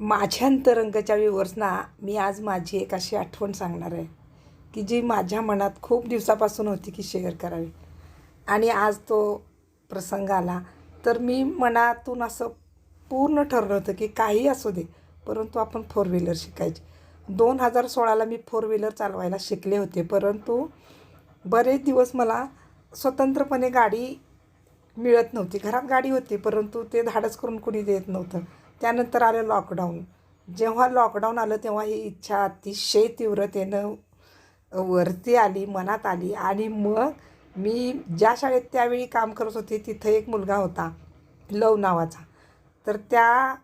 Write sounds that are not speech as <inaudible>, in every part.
माझ्या अंतरंगाच्या व्ह्युअर्सना मी आज माझी एक अशी आठवण सांगणार आहे की जी माझ्या मनात खूप दिवसापासून होती की शेअर करावी. आणि आज तो प्रसंग आला तर मी मनातून असं पूर्ण ठरलं होतं की काही असू दे परंतु आपण फोर व्हीलर शिकायची. दोन हजार सोळाला मी फोर व्हीलर चालवायला शिकले होते परंतु बरेच दिवस मला स्वतंत्रपणे गाडी मिळत नव्हती. घरात गाडी होती परंतु ते धाडस करून कुणी देत नव्हतं. त्यानंतर आलं लॉकडाऊन जेव्हा लॉकडाऊन आलं तेव्हा ही इच्छा अतिशय तीव्रतेनं वरती आली मनात आली. आणि मग मी ज्या शाळेत त्यावेळी काम करत होते तिथं एक मुलगा होता लव नावाचा. तर त्या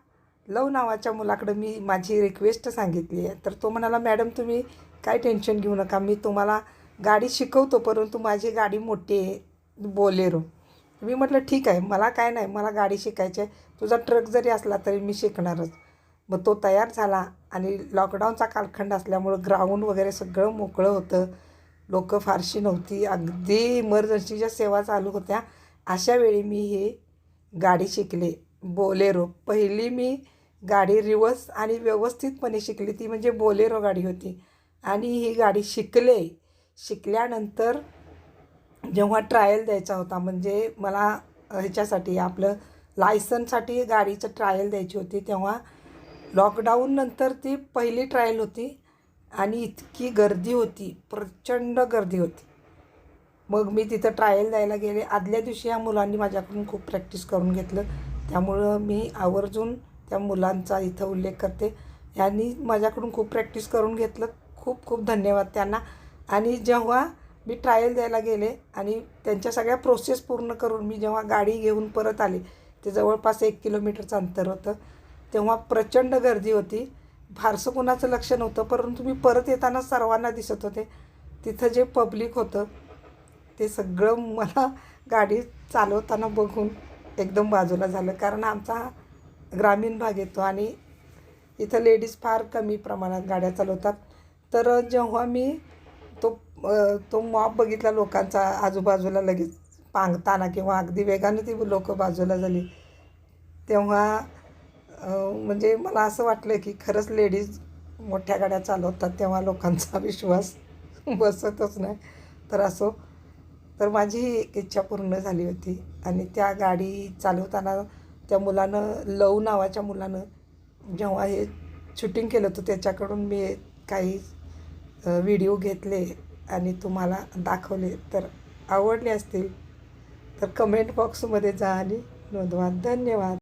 लव नावाच्या मुलाकडं मी माझी रिक्वेस्ट सांगितली आहे. तर तो म्हणाला मॅडम तुम्ही काय टेन्शन घेऊ नका. मी तुम्हाला गाडी शिकवतो परंतु माझी गाडी मोठी आहे. बोलेरो. मी म्हटलं ठीक आहे मला काय नाही मला गाडी शिकायची आहे. तुझा ट्रक जरी असला तरी मी शिकणारच. मग तो तयार झाला आणि लॉकडाऊनचा कालखंड असल्यामुळं ग्राउंड वगैरे सगळं मोकळं होतं. लोक फारशी नव्हती. अगदी इमर्जन्सीच्या सेवा चालू होत्या. अशा वेळी मी हे गाडी शिकले. बोलेरो. पहिली मी गाडी रिवर्स आणि व्यवस्थितपणे शिकली. ती म्हणजे बोलेरो गाडी होती. आणि ही गाडी शिकले. शिकल्यानंतर जेव्हा ट्रायल द्यायचा होता म्हणजे मला ह्याच्यासाठी आपलं लायसनसाठी गाडीचं ट्रायल द्यायची होती तेव्हा लॉकडाऊननंतर ती पहिली ट्रायल होती आणि इतकी गर्दी होती प्रचंड गर्दी होती. मग मी तिथं ट्रायल द्यायला गेले. आदल्या दिवशी या मुलांनी माझ्याकडून खूप प्रॅक्टिस करून घेतलं. त्यामुळं मी आवर्जून त्या मुलांचा इथं उल्लेख करते. यांनी माझ्याकडून खूप प्रॅक्टिस करून घेतलं. खूप खूप धन्यवाद त्यांना. आणि जेव्हा मी ट्रायल द्यायला गेले आणि त्यांच्या सगळ्या प्रोसेस पूर्ण करून मी जेव्हा गाडी घेऊन परत आले ते जवळपास एक किलोमीटरचं अंतर होतं. तेव्हा प्रचंड गर्दी होती. फारसं कोणाचं लक्ष नव्हतं परंतु मी परत येताना सर्वांना दिसत होते. तिथं जे पब्लिक होतं ते सगळं मला गाडी चालवताना बघून एकदम बाजूला झालं. कारण आमचा ग्रामीण भाग येतो आणि इथं लेडीज फार कमी प्रमाणात गाड्या चालवतात. तर जेव्हा मी तो तो मॉब बघितला लोकांचा आजूबाजूला लगेच पांगताना किंवा अगदी वेगाने ती लोकं बाजूला झाली. तेव्हा म्हणजे मला असं वाटलं की खरंच लेडीज मोठ्या गाड्या चालवतात तेव्हा लोकांचा <laughs> विश्वास बसतच नाही. तर असो तर माझी ही एक इच्छा पूर्ण झाली होती. आणि त्या गाडी चालवताना त्या मुलानं लव नावाच्या मुलानं जेव्हा हे शूटिंग केलं होतं त्याच्याकडून मी काही व्हिडिओ घेतले. आणि तुम्हाला दाखवले तर आवडले असतील तर कमेंट बॉक्समध्ये जा आणि नोंदवा. धन्यवाद.